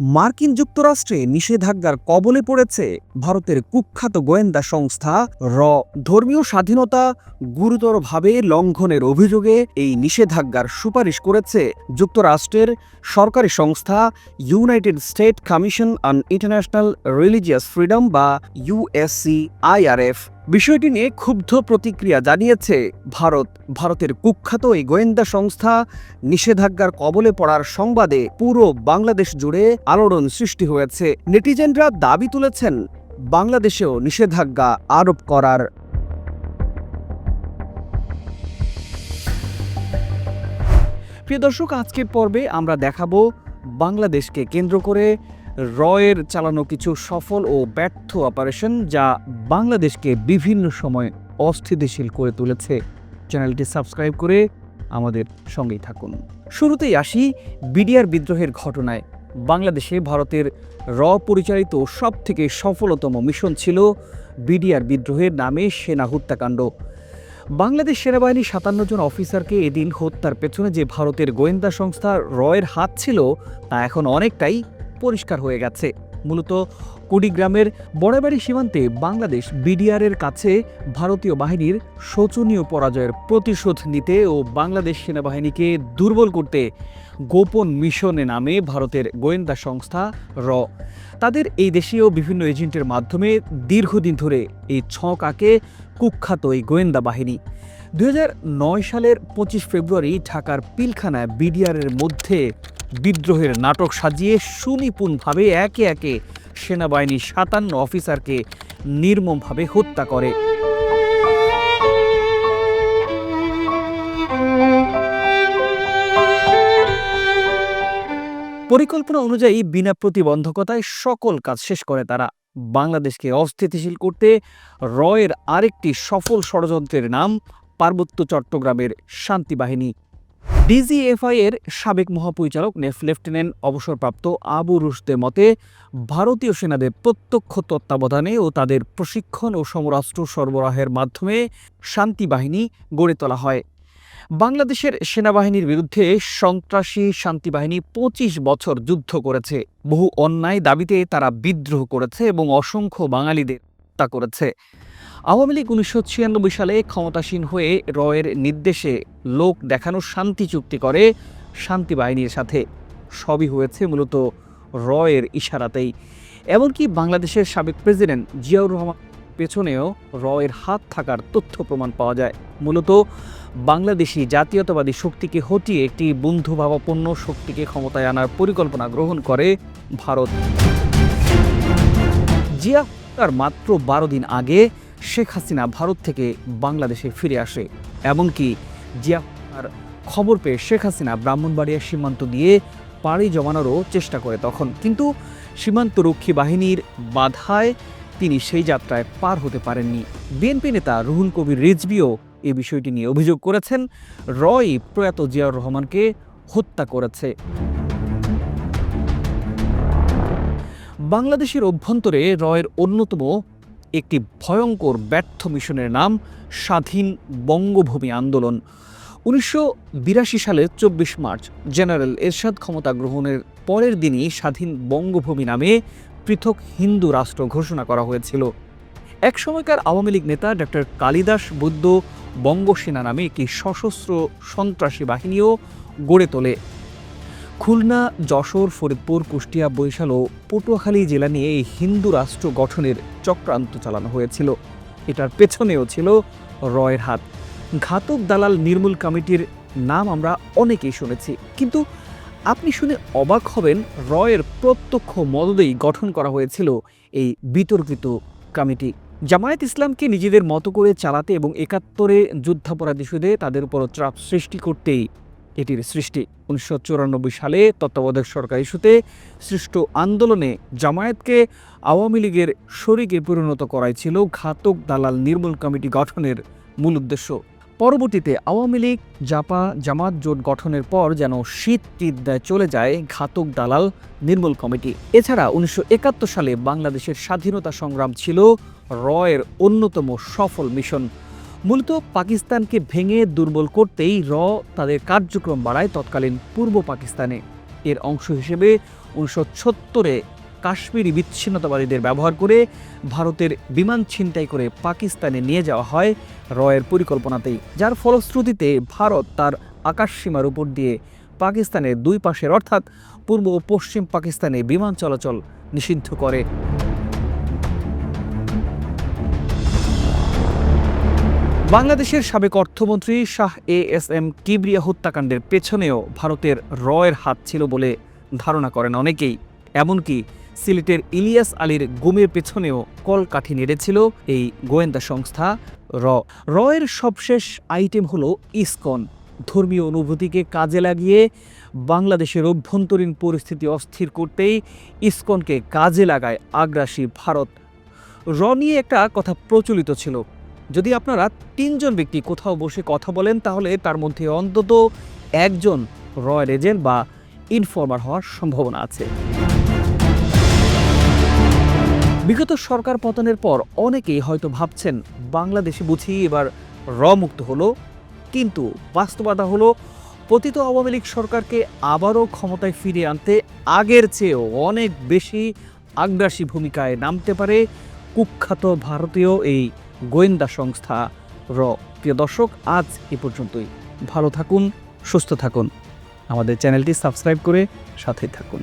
মার্কিন যুক্তরাষ্ট্রে নিষেধাজ্ঞার কবলে পড়েছে ভারতের কুখ্যাত গোয়েন্দা সংস্থা র। ধর্মীয় স্বাধীনতা গুরুতরভাবে লঙ্ঘনের অভিযোগে এই নিষেধাজ্ঞার সুপারিশ করেছে যুক্তরাষ্ট্রের সরকারি সংস্থা United State Commission on International Religious Freedom বা ইউএসসি আইআরএফ বিষয়টি নিয়ে ক্ষুব্ধ প্রতিক্রিয়া জানিয়েছে ভারত। ভারতের কুখ্যাত এই গোয়েন্দা সংস্থা নিষেধাজ্ঞার কবলে পড়ার সংবাদে পুরো বাংলাদেশ জুড়ে আলোড়ন সৃষ্টি হয়েছে। নেটিজেনরা দাবি তুলেছেন, বাংলাদেশেও নিষেধাজ্ঞা আরোপ করার। প্রিয় দর্শক, আজকের পর্বে আমরা দেখাবো বাংলাদেশকে কেন্দ্র করে রয়ের চালানো কিছু সফল ও ব্যর্থ অপারেশন যা বাংলাদেশকে বিভিন্ন সময় অস্থিতিশীল করে তুলেছে। চ্যানেলটি সাবস্ক্রাইব করে আমাদের সঙ্গেই থাকুন। শুরুতেই আসি বিডিআর বিদ্রোহের ঘটনায়। বাংলাদেশে ভারতের র পরিচালিত সবথেকে সফলতম মিশন ছিল বিডিআর বিদ্রোহের নামে সেনা হত্যাকাণ্ড। বাংলাদেশ সেনাবাহিনী সাতান্ন জন অফিসারকে এদিন হত্যার পেছনে যে ভারতের গোয়েন্দা সংস্থা রয়ের হাত ছিল তা এখন অনেকটাই পরিষ্কার হয়ে গেছে। মূলত কুড়িগ্রামের বড়াবাড়ি সীমান্তে বাংলাদেশ বিডিআরের কাছে ভারতীয় বাহিনীর শোচনীয় পরাজয়ের প্রতিশোধ নিতে ও বাংলাদেশ সেনাবাহিনীকে দুর্বল করতে গোপন মিশনে নামে ভারতের গোয়েন্দা সংস্থা র। তাদের এই দেশীয় বিভিন্ন এজেন্টের মাধ্যমে দীর্ঘদিন ধরে এই ছক আঁকে কুখ্যাত এই গোয়েন্দা বাহিনী। দু হাজার নয় সালের পঁচিশ ফেব্রুয়ারি ঢাকার পিলখানায় বিডিআরের মধ্যে বিদ্রোহের নাটক সাজিয়ে সুনিপুণভাবে একে একে সেনাবাহিনীর সাতান্ন অফিসারকে নির্মমভাবে হত্যা করে। পরিকল্পনা অনুযায়ী বিনা প্রতিবন্ধকতায় সকল কাজ শেষ করে তারা। বাংলাদেশকে অস্থিতিশীল করতে রয়ের আরেকটি সফল ষড়যন্ত্রের নাম পার্বত্য চট্টগ্রামের শান্তি বাহিনী। ডিজিএফআই এর সাবেক মহাপরিচালক নেফ লেফটেন্যান্ট অবসরপ্রাপ্ত আবু রুশদের মতে, ভারতীয় সেনাদের প্রত্যক্ষ তত্ত্বাবধানে ও তাদের প্রশিক্ষণ ও সমরাষ্ট্র সরবরাহের মাধ্যমে শান্তি বাহিনী গড়ে তোলা হয়। বাংলাদেশের সেনাবাহিনীর বিরুদ্ধে সন্ত্রাসী শান্তি বাহিনী পঁচিশ বছর যুদ্ধ করেছে। বহু অন্যায় দাবিতে তারা বিদ্রোহ করেছে এবং অসংখ্য বাঙালিদের হত্যা করেছে। আওয়ামী লীগ উনিশশো ছিয়ানব্বই সালে ক্ষমতাসীন হয়ে রয়ের নির্দেশে লোক দেখানোর শান্তি চুক্তি করে শান্তি বাহিনীর সাথে। সবই হয়েছে মূলত রয়ের ইশারাতেই। এমনকি বাংলাদেশের সাবেক প্রেসিডেন্ট জিয়াউর রহমান পেছনেও রয়ের হাত থাকার তথ্য প্রমাণ পাওয়া যায়। মূলত বাংলাদেশি জাতীয়তাবাদী শক্তিকে হটিয়ে একটি বন্ধুভাবাপন্ন শক্তিকে ক্ষমতায় আনার পরিকল্পনা গ্রহণ করে ভারত। জিয়া তার মাত্র বারো দিন আগে শেখ হাসিনা ভারত থেকে বাংলাদেশে ফিরে আসে, এমনকি জিয়া আর খবর পেয়ে শেখ হাসিনা ব্রাহ্মণবাড়িয়া সীমান্ত দিয়ে পাড়ি জমানোরও চেষ্টা করে তখন। কিন্তু সীমান্তরক্ষী বাহিনীর বাধায় তিনি সেই যাত্রায় পার হতে পারেননি। বিএনপি নেতা রুহুল কবির রিজবিও এ বিষয়টি নিয়ে অভিযোগ করেছেন, রয় প্রয়াত জিয়াউর রহমানকে হত্যা করেছে। বাংলাদেশের অভ্যন্তরে রয়ের অন্যতম একটি ভয়ঙ্কর ব্যর্থ মিশনের নাম স্বাধীন বঙ্গভূমি আন্দোলন। উনিশশো সালের চব্বিশ মার্চ জেনারেল এরশাদ ক্ষমতা গ্রহণের পরের দিনই স্বাধীন বঙ্গভূমি নামে পৃথক হিন্দু রাষ্ট্র ঘোষণা করা হয়েছিল। এক সময়কার আওয়ামী লীগ নেতা ডক্টর কালিদাস বুদ্ধ বঙ্গসেনা নামে একটি সশস্ত্র সন্ত্রাসী বাহিনীও গড়ে তোলে। খুলনা, যশোর, ফরিদপুর, কুষ্টিয়া, বরিশাল ও পটুয়াখালী জেলা নিয়ে এই হিন্দু রাষ্ট্র গঠনের চক্রান্ত চালানো হয়েছিল। এটার পেছনেও ছিল রয়ের হাত। ঘাতক দালাল নির্মূল কমিটির নাম আমরা অনেকেই শুনেছি। কিন্তু আপনি শুনে অবাক হবেন, রয়ের প্রত্যক্ষ মদদেই গঠন করা হয়েছিল এই বিতর্কিত কমিটি। জামায়াত ইসলামকে নিজেদের মতো করে চালাতে এবং একাত্তরে যুদ্ধাপরাধী সুদে তাদের উপর চাপ সৃষ্টি করতেই এটির সৃষ্টি। উনিশশো চুরানব্বই সালে তত্ত্বাবধায়ক সরকার ইস্যুতে সৃষ্ট আন্দোলনে জামায়াতকে আওয়ামী লীগের শরিকে পরিণত করাই ছিল ঘাতক দালাল নির্মূল কমিটি গঠনের মূল উদ্দেশ্য। পরবর্তীতে আওয়ামী লীগ জাপা জামাত জোট গঠনের পর যেন শীত টিদ্দায় চলে যায় ঘাতক দালাল নির্মূল কমিটি। এছাড়া উনিশশো একাত্তর সালে বাংলাদেশের স্বাধীনতা সংগ্রাম ছিল রয়ের অন্যতম সফল মিশন। মূলত পাকিস্তানকে ভেঙে দুর্বল করতেই র তাদের কার্যক্রম বাড়ায় তৎকালীন পূর্ব পাকিস্তানে। এর অংশ হিসেবে উনিশশো সত্তরে কাশ্মীরি বিচ্ছিন্নতাবাদীদের ব্যবহার করে ভারতের বিমান ছিনতাই করে পাকিস্তানে নিয়ে যাওয়া হয় রয়ের পরিকল্পনাতেই। যার ফলশ্রুতিতে ভারত তার আকাশসীমার উপর দিয়ে পাকিস্তানের দুই পাশের অর্থাৎ পূর্ব ও পশ্চিম পাকিস্তানে বিমান চলাচল নিষিদ্ধ করে। বাংলাদেশের সাবেক অর্থমন্ত্রী Shah A S M Kibria হত্যাকাণ্ডের পেছনেও ভারতের রয়ের হাত ছিল বলে ধারণা করেন অনেকেই। এমনকি সিলেটের ইলিয়াস আলীর গুমের পেছনেও কলকাঠি নেড়েছিল এই গোয়েন্দা সংস্থা র। রয়ের সবশেষ আইটেম হলো ইসকন। ধর্মীয় অনুভূতিকে কাজে লাগিয়ে বাংলাদেশের অভ্যন্তরীণ পরিস্থিতি অস্থির করতেই ইসকনকে কাজে লাগায় আগ্রাসী ভারত। র নিয়ে একটা কথা প্রচলিত ছিল। যদি আপনারা তিনজন ব্যক্তি কোথাও বসে কথা বলেন, তাহলে তার মধ্যে অন্তত একজন রয়্যাল এজেন্ট বা ইনফর্মার হওয়ার সম্ভাবনা আছে। বিগত সরকার পতনের পর অনেকেই হয়তো ভাবছেন, বাংলাদেশে বুঝি এবার র মুক্ত হলো, কিন্তু বাস্তবতা হলো, পতিত আওয়ামী লীগ সরকারকে আবারও ক্ষমতায় ফিরিয়ে আনতে আগের চেয়েও অনেক বেশি আগ্রাসী ভূমিকায় নামতে পারে কুখ্যাত ভারতীয় এই গোয়েন্দা সংস্থা র। প্রিয় দর্শক, আজ এ পর্যন্তই। ভালো থাকুন, সুস্থ থাকুন। আমাদের চ্যানেলটি সাবস্ক্রাইব করে সাথে থাকুন।